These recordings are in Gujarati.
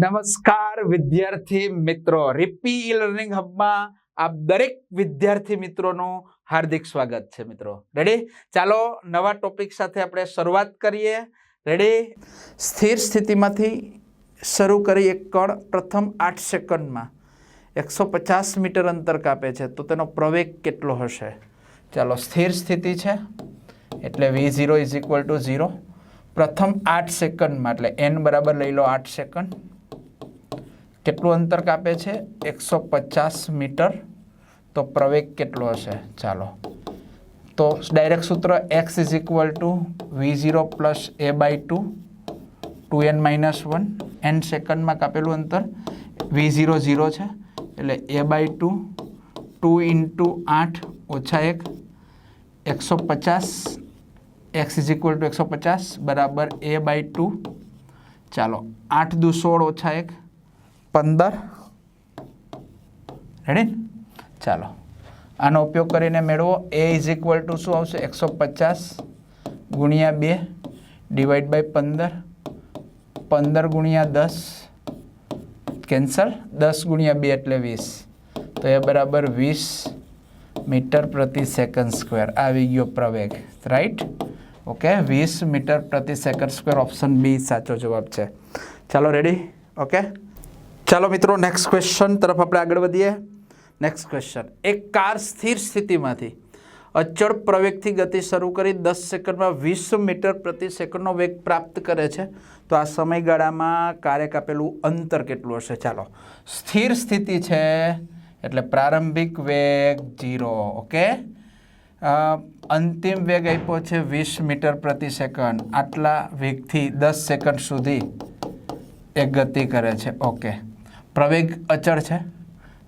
નમસ્કાર વિદ્યાર્થી મિત્રો. રિપી ઈ લર્નિંગ હબમાં આપ દરેક વિદ્યાર્થી મિત્રોનું હાર્દિક સ્વાગત છે મિત્રો. રેડી ચાલો નવા ટોપિક સાથે આપણે શરૂઆત કરીએ. રેડી સ્થિર સ્થિતિમાંથી શરૂ કરી એક કણ પ્રથમ આઠ સેકન્ડમાં. એકસો પચાસ મીટર અંતર કાપે છે. તો તેનો પ્રવેગ કેટલો હશે? ચાલો, સ્થિર સ્થિતિ છે. એટલે V zero is equal to zero પ્રથમ આઠ સેકન્ડમાં. એટલે એન બરાબર લઈ લો આઠ સેકન્ડ. કેટલું અંતર કાપે છે? એકસો પચાસ મીટર. તો પ્રવેગ કેટલો હશે? ચાલો. તો ડાયરેક્ટ સૂત્ર X is equal to V zero plus A by two two N minus one N સેકન્ડમાં કાપેલું અંતર વી ઝીરો ઝીરો છે. એટલે A by two two into આઠ ઓછા એક. એકસો પચાસ એક્સ ઇઝ ઇક્વલ ટુ એકસો પચાસ બરાબર એ બાય ટુ ચાલો, આઠ દુ સોળ ઓછા એક. પંદર. રેડી ચાલો. આનો ઉપયોગ કરીને મેળવો. એ ઇઝ ઇક્વલ ટુ શું આવશે? એકસો પચાસ ગુણ્યા બે ડિવાઈડ બાય પંદર. પંદર ગુણ્યા દસ. કેન્સલ દસ ગુણ્યા બે એટલે વીસ. તો એ બરાબર વીસ મીટર પ્રતિ સેકન્ડ સ્ક્વેર આવી ગયો પ્રવેગ. રાઈટ ઓકે વીસ મીટર પ્રતિ સેકન્ડ સ્ક્વેર ઓપ્શન બી સાચો જવાબ છે. ચાલો રેડી ઓકે ચાલો મિત્રો નેક્સ્ટ ક્વેશ્ચન તરફ આપણે આગળ વધીએ. નેક્સ્ટ ક્વેશ્ચન એક કાર સ્થિર સ્થિતિમાંથી અચળ પ્રવેગથી ગતિ શરૂ કરી દસ સેકન્ડમાં વીસ મીટર પ્રતિ સેકન્ડનો વેગ પ્રાપ્ત કરે છે. તો આ સમયગાળામાં કારે કાપેલું અંતર કેટલું હશે? ચાલો. સ્થિર સ્થિતિ છે એટલે પ્રારંભિક વેગ જીરો ઓકે? અંતિમ વેગ આપ્યો છે વીસ મીટર પ્રતિ સેકન્ડ. આટલા વેગથી દસ સેકન્ડ સુધી એ ગતિ કરે છે. ઓકે. પ્રવેગ અચળ છે?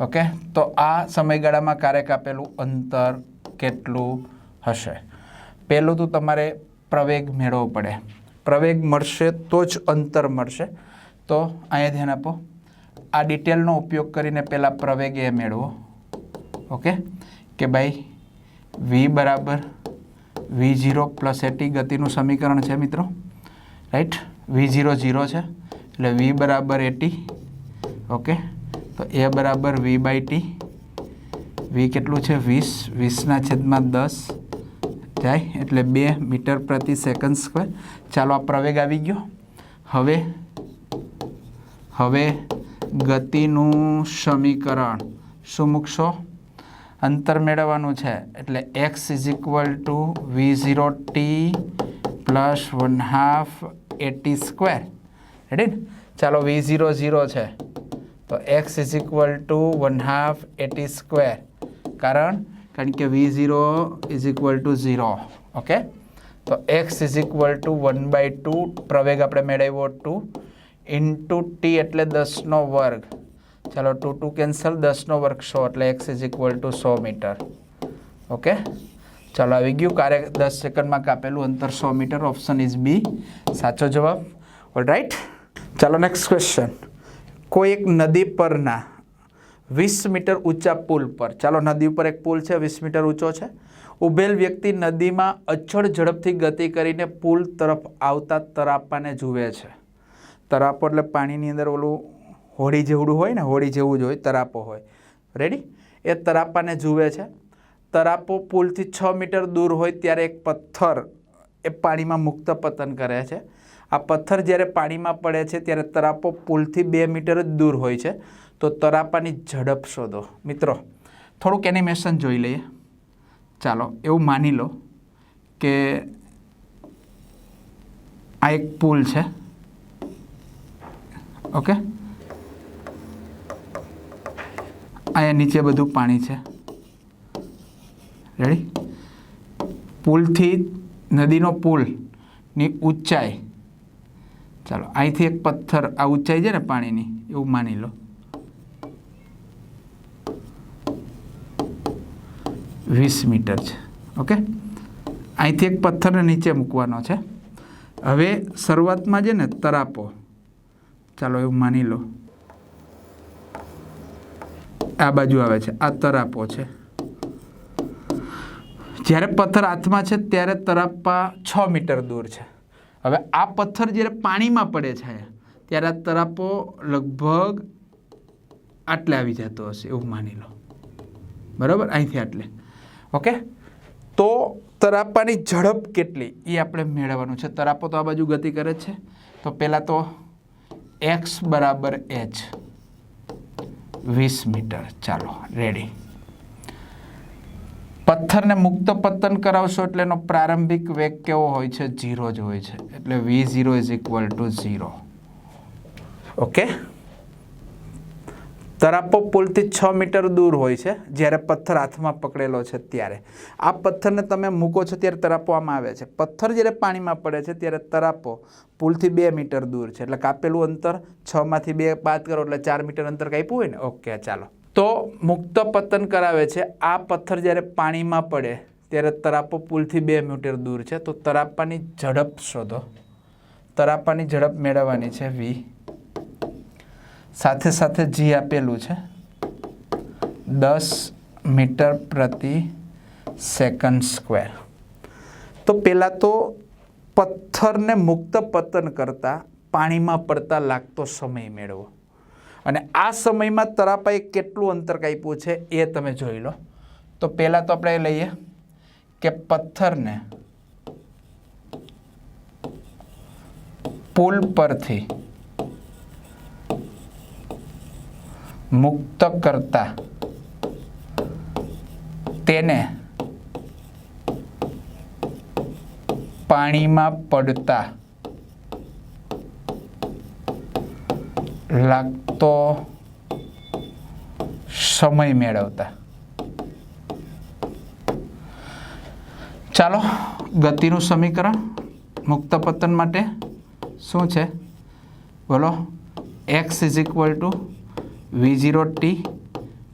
ઓકે? તો આ સમયગાળામાં કારે કાપેલું? અંતર કેટલું હશે? પહેલું તો તમારે પ્રવેગ મેળવવો પડે. પ્રવેગ મળશે તો જ અંતર મળશે. તો અહીંયા ધ્યાન આપો. આ ડિટેલનો ઉપયોગ કરીને પહેલાં પ્રવેગ એ મેળવો. ઓકે? કે ભાઈ વી બરાબર વી ઝીરો પ્લસ એટી ગતિનું સમીકરણ છે મિત્રો. રાઈટ? વી ઝીરો ઝીરો છે. એટલે વી બરાબર એટી ઓકે? તો એ બરાબર વી બાય ટી વી કેટલું છે? વીસ. વીસના છેદમાં દસ જાય એટલે બે મીટર પ્રતિ સેકન્ડ સ્ક્વેર ચાલો, આ પ્રવેગ આવી ગયો. હવે હવે ગતિનું સમીકરણ શું મૂકશો? અંતર મેળવવાનું છે. એટલે X is equal to V zero T plus one half AT square ready ચાલો વી ઝીરો ઝીરો છે. તો X is equal to one half AT square કારણ કારણ કે V zero is equal to zero okay તો X is equal to one by two પ્રવેગ આપણે મેળવ્યો ટુ ઇન્ટુ ટી એટલે દસનો વર્ગ. ચાલો ટુ ટુ કેન્સલ દસનો વર્ગ સો, એટલે એક્સ ઇઝ ઇક્વલ ટુ સો મીટર. ઓકે ચાલો આવી ગયું. કાર્ય દસ સેકન્ડમાં કાપેલું અંતર સો મીટર. ઓપ્શન ઇઝ બી સાચો જવાબ? ઓલ રાઈટ ચાલો નેક્સ્ટ ક્વેશ્ચન કોઈ એક નદી પરના વીસ મીટર ઊંચા પુલ પર, ચાલો નદી ઉપર એક પુલ છે, વીસ મીટર ઊંચો છે, ઉભેલ વ્યક્તિ નદીમાં અચળ ઝડપથી ગતિ કરીને પુલ તરફ આવતા તરાપાને જુએ છે. તરાપો એટલે પાણીની અંદર ઓલું હોડી જેવડું હોય ને, હોડી જેવું જ હોય, તરાપો હોય. રેડી એ તરાપાને જુએ છે. તરાપો પુલથી છ મીટર દૂર હોય ત્યારે એક પથ્થર એ પાણીમાં મુક્ત પતન કરે છે. આ પથ્થર જ્યારે પાણીમાં પડે છે, ત્યારે તરાપો પુલથી બે મીટર જ દૂર હોય છે. તો તરાપાની ઝડપ શોધો. મિત્રો, થોડુંક એનિમેશન જોઈ લઈએ. ચાલો, એવું માની લો કે આ એક પુલ છે. ઓકે? અહીંયા નીચે બધું પાણી છે. રેડી પુલથી નદીનો પુલની ઊંચાઈ. ચાલો, અહીંથી એક પથ્થર, આ ઊંચાઈ છે ને પાણીની, એવું માની લો. વીસ મીટર છે, ઓકે? અહીંથી એક પથ્થરને નીચે મૂકવાનો છે. હવે શરૂઆતમાં છે ને તરાપો. ચાલો, એવું માની લો. આ બાજુ આવે છે, આ તરાપો છે. જ્યારે પથ્થર હાથમાં છે ત્યારે તરાપા છ મીટર દૂર છે. હવે આ પથ્થર જ્યારે પાણીમાં પડે છે, ત્યારે આ તરાપો લગભગ આટલે આવી જતો હશે, એવું માની લો. બરાબર? અહીંથી આટલે. ઓકે? તો તરાપાની ઝડપ કેટલી? એ આપણે મેળવવાનું છે. તરાપો તો આ બાજુ ગતિ કરે છે. તો પહેલાં તો એક્સ બરાબર એચ. વીસ મીટર. ચાલો રેડી પથ્થરને મુક્ત પતન કરાવશો એટલે એનો પ્રારંભિક વેગ કેવો હોય છે? ઝીરો જ હોય છે. એટલે V zero is equal to zero okay તરાપો પુલથી છ મીટર દૂર હોય છે, જ્યારે પથ્થર હાથમાં પકડેલો છે ત્યારે. આ પથ્થરને તમે મૂકો છો ત્યારે તરાપો આમાં આવે છે. પથ્થર જ્યારે પાણીમાં પડે છે ત્યારે તરાપો પુલથી બે મીટર દૂર છે. એટલે કાપેલું અંતર છમાંથી બે બાદ કરો એટલે ચાર મીટર અંતર કાપ્યું હોય ને? ઓકે ચાલો. તો મુક્ત પતન કરાવે છે. આ પથ્થર જ્યારે પાણીમાં પડે, ત્યારે તરાપો પુલથી બે મીટર દૂર છે. તો તરાપાની ઝડપ શોધો. તરાપાની ઝડપ મેળવવાની છે વી. સાથે સાથે જી આપેલું છે. દસ મીટર પ્રતિ સેકન્ડ સ્ક્વેર. તો પહેલાં તો પથ્થરને મુક્ત પતન કરતાં પાણીમાં પડતા લાગતો સમય મેળવો. અને આ સમયમાં તરાપાએ કેટલું અંતર કાપ્યું છે એ તમે જોઈ લો. તો પહેલાં તો આપણે લઈએ કે પથ્થરને પુલ પરથી મુક્ત કરતા તેને પાણીમાં પડતા લાગતો સમય મેળવતા. ચાલો, ગતિનું સમીકરણ મુક્ત પતન માટે શું છે? બોલો X is equal to V zero T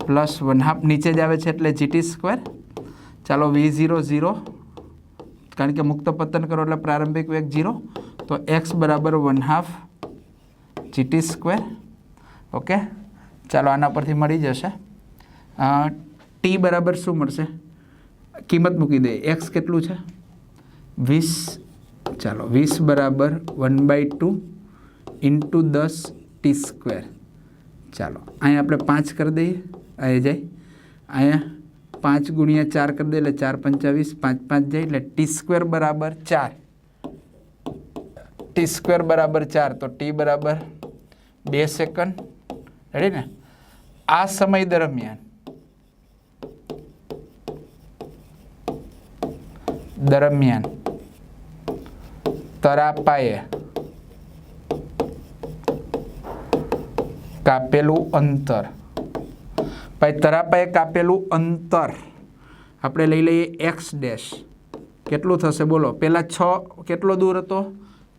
plus one half નીચે જ આવે છે એટલે જીટી સ્ક્વેર ચાલો વી ઝીરો ઝીરો કારણ કે મુક્ત પતન કરો એટલે પ્રારંભિક વેગ ઝીરો તો એક્સ બરાબર one half GT square okay ચાલો, આના પરથી મળી જશે. ટી બરાબર શું મળશે? કિંમત મૂકી દે. એક્સ કેટલું છે? વીસ. ચાલો, વીસ બરાબર વન બાય ટુ ઇન્ટુ દસ ટી સ્ક્વેર ચાલો, અહીંયા આપણે પાંચ કરી દઈએ. અહીંયા જાય. અહીંયા પાંચ ગુણ્યા ચાર કરી દઈએ એટલે ચાર પંચાવીસ પાંચ પાંચ જાય એટલે ટી સ્ક્વેર બરાબર ચાર. ટી સ્ક્વેર બરાબર ચાર. તો ટી બરાબર બે સેકન્ડ રેડી ને? આ સમય દરમિયાન દરમિયાન તરાપાએ કાપેલું અંતર. ભાઈ, તરાપાએ કાપેલું અંતર. આપણે લઈ લઈએ એક્સ ડેશ કેટલું થશે? બોલો. પહેલાં છ, કેટલો દૂર હતો?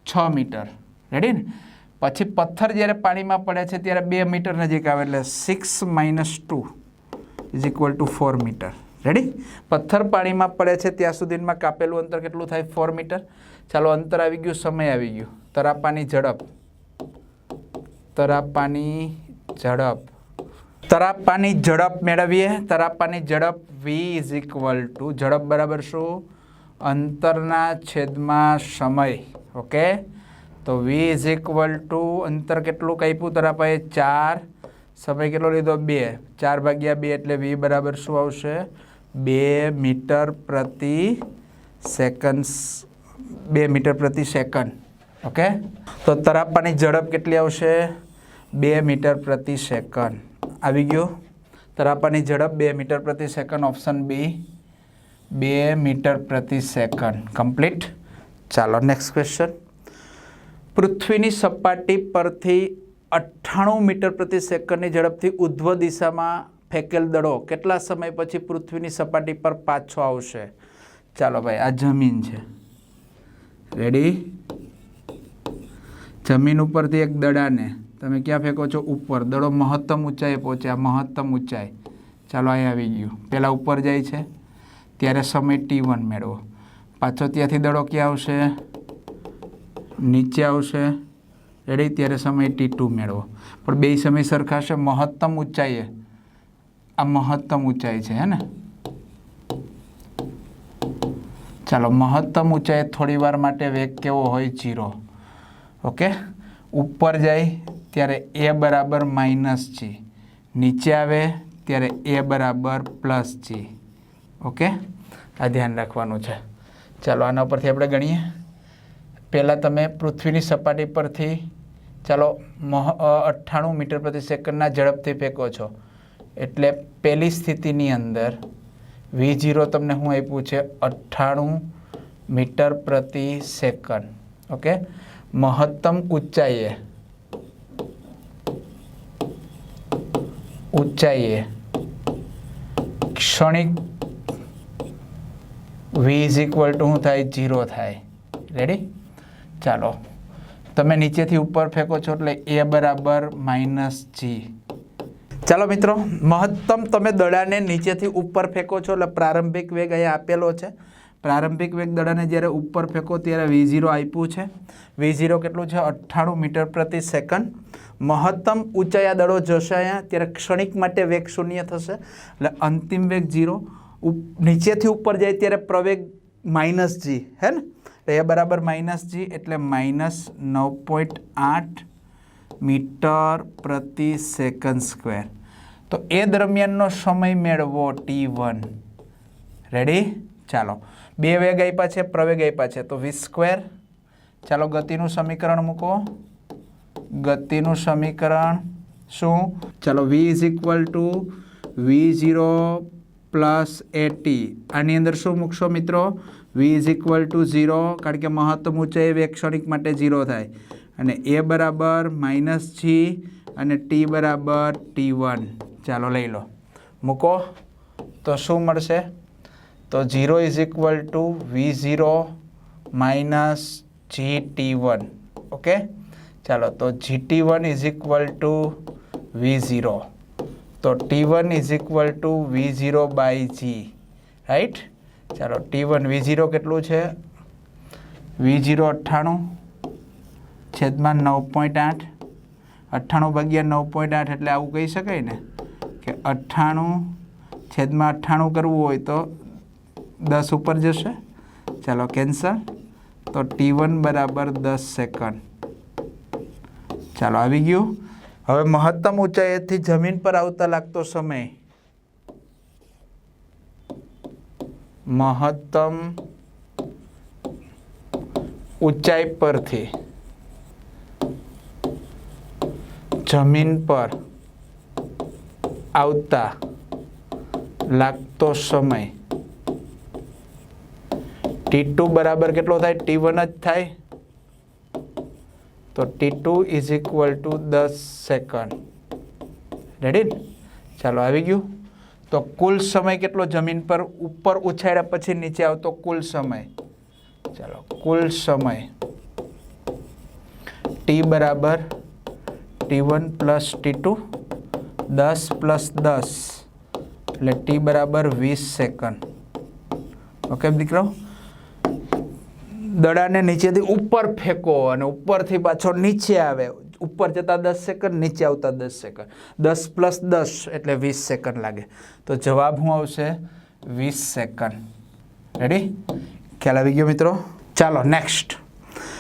છ મીટર. રેડી ને? પછી પથ્થર જ્યારે પાણીમાં પડે છે ત્યારે બે મીટર નજીક આવે એટલે six minus two is equal to four metre ready પથ્થર પાણીમાં પડે છે ત્યાં સુધીમાં કાપેલું અંતર કેટલું થાય? ફોર મીટર ચાલો, અંતર આવી ગયું, સમય આવી ગયું. તરાપાની ઝડપ. તરાપાની ઝડપ. તરાપાની ઝડપ મેળવીએ. તરાપાની ઝડપ વી ઇઝ ઇક્વલ ટુ ઝડપ બરાબર શું? અંતરના છેદમાં સમય. ઓકે તો વી ઇઝ ઇક્વલ ટુ અંતર કેટલું કાપ્યું? તરાપાએ ચાર. સમય કેટલો લીધો? બે. ચાર ભાગ્યા બે એટલે વી બરાબર શું આવશે? બે મીટર પ્રતિ સેકન્ડ બે મીટર પ્રતિ સેકન્ડ. ઓકે? તો તરાપાની ઝડપ કેટલી આવશે? બે મીટર પ્રતિ સેકન્ડ. આવી ગયું? તરાપાની ઝડપ બે મીટર પ્રતિ સેકન્ડ, ઓપ્શન બી. બે મીટર પ્રતિ સેકન્ડ. કમ્પ્લીટ? ચાલો, નેક્સ્ટ ક્વેશ્ચન. પૃથ્વીની સપાટી પરથી અઠ્ઠાણું મીટર પ્રતિ સેકન્ડની ઝડપથી ઉધ્વ દિશામાં ફેંકેલ દડો. કેટલા સમય પછી પૃથ્વીની સપાટી પર પાછો આવશે? ચાલો ભાઈ, આ જમીન છે. રેડી જમીન ઉપરથી એક દડાને તમે ક્યાં ફેંકો છો? ઉપર. દડો મહત્તમ ઊંચાઈએ પહોંચે. આ મહત્તમ ઊંચાઈ. ચાલો, અહીં આવી ગયું. પહેલાં ઉપર જાય છે. ત્યારે સમય ટી વન મેળવો. પાછો ત્યાંથી દડો ક્યાં આવશે? નીચે આવશે. રેડી? ત્યારે સમય ટી ટુ મેળવો. પણ બે સમય સરખાશે. મહત્તમ ઊંચાઈએ. આ મહત્તમ ઊંચાઈ છે, હે ને? ચાલો, મહત્તમ ઊંચાઈ થોડી વાર માટે વેગ કેવો હોય? Zero okay? ઉપર જાય ત્યારે એ બરાબર માઇનસ જી નીચે આવે ત્યારે એ બરાબર પ્લસ જી ઓકે? આ ધ્યાન રાખવાનું છે. ચાલો, આના પરથી આપણે ગણીએ. પહેલાં તમે પૃથ્વીની સપાટી પરથી ચાલો મહ અઠ્ઠાણું મીટર પ્રતિ સેકન્ડના ઝડપથી ફેંકો છો. એટલે પહેલી સ્થિતિની અંદર વી જીરો તમને હું આપ્યું છે અઠ્ઠાણું મીટર પ્રતિ સેકન્ડ. ઓકે? મહત્તમ ઊંચાઈએ. ઊંચાઈએ. ક્ષણિક વી ઇઝ ઇક્વલ ટુ શું થાય જીરો થાય. રેડી ચાલો. તમે નીચેથી ઉપર ફેંકો છો એટલે એ બરાબર માઇનસ જી. ચાલો મિત્રો, મહત્તમ તમે દડાને નીચેથી ઉપર ફેંકો છો એટલે પ્રારંભિક વેગ અહીંયા આપેલો છે. પ્રારંભિક વેગ દડાને જ્યારે ઉપર ફેંકો ત્યારે વી ઝીરો આપ્યું છે. વી ઝીરો કેટલું છે? અઠ્ઠાણું મીટર પ્રતિ સેકન્ડ. મહત્તમ ઊંચાઈ આ દડો જશે અહીંયા, ત્યારે ક્ષણિક માટે વેગ શૂન્ય થશે. એટલે અંતિમ વેગ ઝીરો. નીચેથી ઉપર જાય ત્યારે પ્રવેગ માઇનસ જી. હે ને? એટલે એ બરાબર માઇનસ જી એટલે માઇનસ નવ પોઈન્ટ આઠ મીટર પ્રતિ સેકન્ડ સ્ક્વેર તો એ દરમિયાનનો સમય મેળવો ટી વન રેડી ચાલો. બે વેગ આપ્યા છે, પ્રવેગ આપ્યા છે. તો વી સ્ક્વેર ચાલો, ગતિનું સમીકરણ મૂકો. ગતિનું સમીકરણ શું? ચાલો V is equal to V zero plus AT આની અંદર શું મૂકશો મિત્રો? V is equal to zero કારણ કે મહત્તમ ઊંચાઈ એ ક્ષણિક માટે ઝીરો થાય. અને એ બરાબર માઇનસ જી અને ટી બરાબર ટી વન ચાલો લઈ લો. મૂકો. તો શું મળશે? તો zero is equal to V zero minus G T one okay ચાલો, તો G T one is equal to V zero તો T one is equal to V zero by G right ચાલો ટી વન વી ઝીરો કેટલું છે? વી ઝીરો અઠ્ઠાણું, છેદમાં નવ પોઈન્ટ આઠ. અઠ્ઠાણું ભાગ્યા નવ પોઈન્ટ આઠ એટલે આવું કહી શકાય ને? કે અઠ્ઠાણું છેદમાં અઠ્ઠાણું કરવું હોય તો દસ ઉપર જશે. ચાલો કેન્સલ તો ટી વન બરાબર દસ સેકન્ડ ચાલો, આવી ગયું. હવે મહત્તમ ઊંચાઈથી જમીન પર આવતા લાગતો સમય. મહત્તમ ઊંચાઈ પરથી જમીન પર આવતા લાગતો સમય. ટી ટુ બરાબર કેટલો થાય? ટી વન જ થાય. તો T two is equal to દસ સેકન્ડ રેડી ચાલો, આવી ગયું. તો કુલ સમય કેટલો જમીન પર ઉપર ઉછાળ્યા પછી નીચે આવતો કુલ સમય? ચાલો, કુલ સમય. ટી બરાબર T one plus T two દસ પ્લસ દસ, એટલે ટી બરાબર વીસ સેકન્ડ ઓકે દીકરો? દડાને નીચેથી ઉપર ફેંકો અને ઉપરથી પાછો નીચે આવે. ઉપર જતા દસ સેકન્ડ નીચે આવતા દસ સેકન્ડ દસ પ્લસ દસ એટલે વીસ સેકન્ડ લાગે. તો જવાબ શું આવશે? વીસ સેકન્ડ રેડી ખ્યાલ આવી ગયો મિત્રો? ચાલો નેક્સ્ટ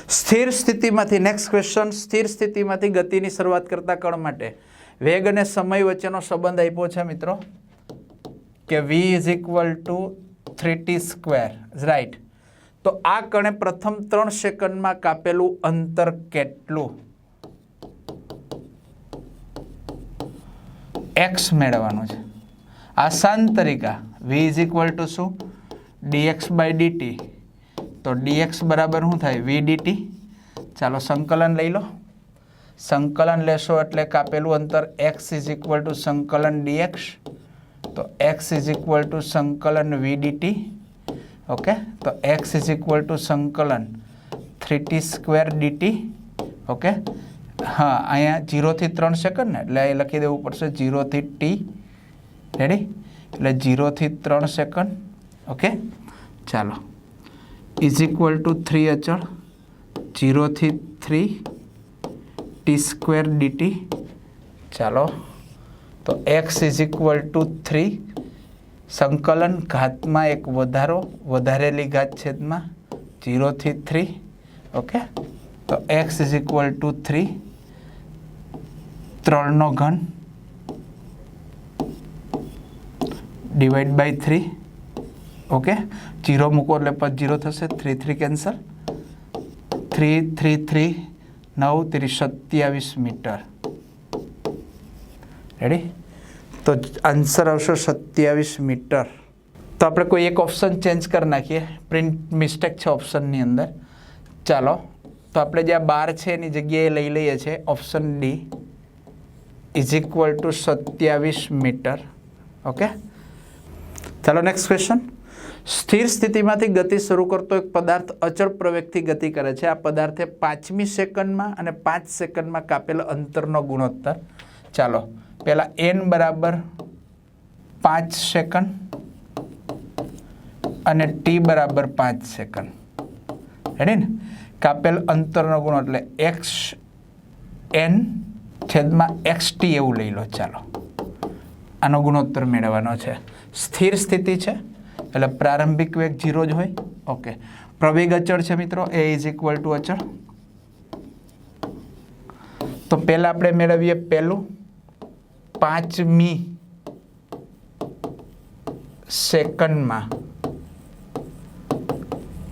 સ્થિર સ્થિતિમાંથી નેક્સ્ટ ક્વેશ્ચન સ્થિર સ્થિતિમાંથી ગતિની શરૂઆત કરતા કણ માટે. વેગ અને સમય વચ્ચેનો સંબંધ આપ્યો છે મિત્રો. કે V is equal to three T square right તો આ કણે પ્રથમ ત્રણ સેકન્ડમાં કાપેલું અંતર કેટલું? એક્સ મેળવવાનું છે. આસાન તરીકા વી ઇઝ ઇક્વલ ટુ શું? ડીએક્સ બાય ડીટી તો ડીએક્સ બરાબર શું થાય? વી ડીટી ચાલો સંકલન લઈ લો. સંકલન લેશો એટલે કાપેલું અંતર એક્સ ઇઝ ઇક્વલ ટુ સંકલન ડીએક્સ તો એક્સ ઇઝ ઇક્વલ ટુ સંકલન વી ડીટી ઓકે તો એક્સ ઇઝ ઇક્વલ ટુ સંકલન three T square DT okay હા, અહીંયા જીરોથી ત્રણ સેકન્ડ ને, એટલે અહીં લખી દેવું પડશે જીરોથી ટી રેડી એટલે જીરોથી ત્રણ સેકન્ડ ઓકે ચાલો. ઇઝ ઇક્વલ ટુ થ્રી અચળ. જીરોથી થ્રી ટી સ્ક્વેર ડીટી ચાલો. તો X is equal to three સંકલન ઘાતમાં એક વધારો, વધારેલી ઘાત છેદમાં જીરોથી થ્રી ઓકે તો X is equal to three ત્રણનો ઘન divide by three okay zero મૂકો એટલે પછી જીરો થશે. Three three cancel three three three નવ ત્રીસ સત્યાવીસ મીટર. રેડી તો આન્સર આવશે સત્યાવીસ મીટર. તો આપણે કોઈ એક ઓપ્શન ચેન્જ કરી નાખીએ. પ્રિન્ટ મિસ્ટેક છે ઓપ્શનની અંદર. ચાલો. તો આપણે જે આ બાર છે એની જગ્યાએ લઈ લઈએ છીએ. Option D is equal to સત્યાવીસ મીટર ઓકે ચાલો નેક્સ્ટ ક્વેશ્ચન સ્થિર સ્થિતિમાંથી ગતિ શરૂ કરતો એક પદાર્થ અચળ પ્રવેગથી ગતિ કરે છે. આ પદાર્થે પાંચમી સેકન્ડમાં અને પાંચ સેકન્ડમાં કાપેલ અંતરનો ગુણોત્તર. ચાલો, પહેલાં એન બરાબર પાંચ સેકન્ડ અને ટી બરાબર પાંચ સેકન્ડ. હેડી ને? કાપેલ અંતરનો ગુણો એટલે એક્સ એન છેદમાં એક્સ ટી એવું લઈ લો, ચાલો. આનો ગુણોત્તર મેળવવાનો છે. સ્થિર સ્થિતિ છે, એટલે પ્રારંભિક વેગ ઝીરો જ હોય. ઓકે પ્રવેગ અચળ છે મિત્રો એ ઇઝ ઇક્વલ ટુ અચળ. તો પહેલાં આપણે મેળવીએ પહેલું. પાંચમી સેકન્ડમાં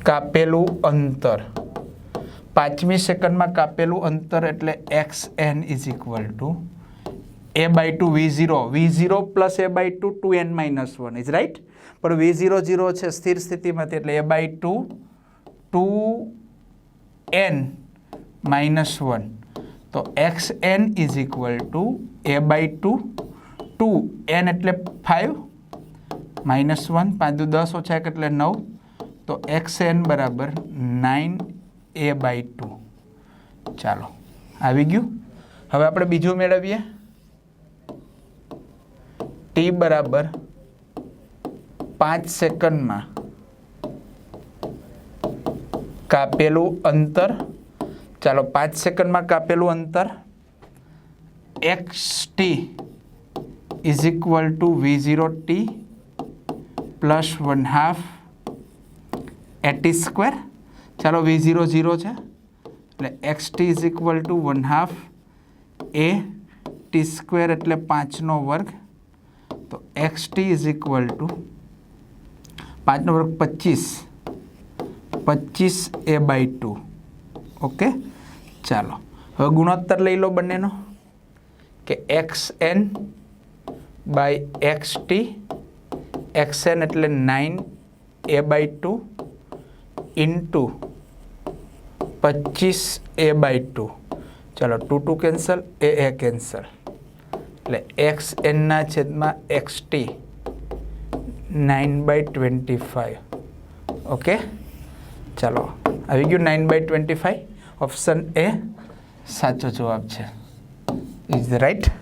કાપેલું અંતર. પાંચમી સેકન્ડમાં કાપેલું અંતર એટલે X N is equal to A by two V zero. V zero plus A by two two N minus one. Is right પણ વી ઝીરો ઝીરો છે સ્થિર સ્થિતિમાંથી એટલે A by two two N minus one. તો X N is equal to A by two two N એટલે ફાઇવ માઇનસ વન, પાંચ દસ ઓછા એક એટલે નવ. તો એક્સ એન બરાબર નાઇન એ બાય ટુ ચાલો, આવી ગયું? હવે આપણે બીજું મેળવીએ. ટી બરાબર પાંચ સેકન્ડમાં કાપેલું અંતર. ચાલો, પાંચ સેકન્ડમાં કાપેલું અંતર. X T is equal to V zero T plus one half AT square ચાલો વી ઝીરો ઝીરો છે. એટલે X T is equal to one half A T square એટલે પાંચનો વર્ગ. તો X T is equal to પાંચનો વર્ગ પચીસ. પચીસ એ બાય ટુ ઓકે ચાલો. હવે ગુણોત્તર લઈ લો બંનેનો. કે X N by X T X N એટલે nine A by two into પચીસ એ બાય ટુ ચાલો two two cancel A A cancel એટલે એક્સ એનના છેદમાં X T nine by twenty five okay ચાલો, આવી ગયું nine by twenty five option A સાચો જવાબ છે. Is right